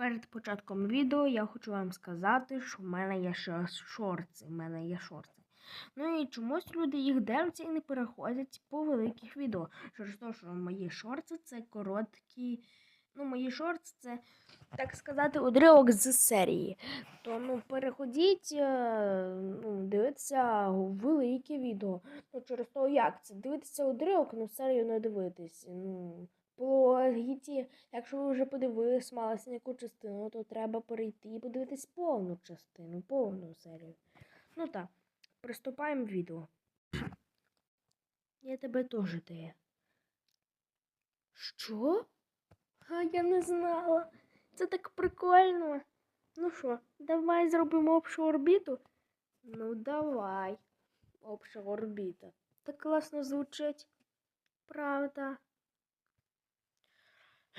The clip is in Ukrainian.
Перед початком відео я хочу вам сказати, що в мене є ще шорти. В мене є шорти. Ну і чомусь люди їх дивляться і не переходять по великих відео. Через те, що мої шорти це короткі. Ну, мої шорти це, так сказати, уривок з серії. То ну, переходіть, е, ну, дивитися велике відео. Ну, через то як це? Дивитися уривок, ну серію не дивитись. Ну, по якщо ви вже подивились малесеньку частину, то треба перейти і подивитись повну частину, повну серію. Ну так, приступаємо відео. Я тебе теж де. Що? А я не знала. Це так прикольно. Ну що, давай зробимо общу орбіту? Ну, давай. Обща орбіта. Так класно звучить. Правда.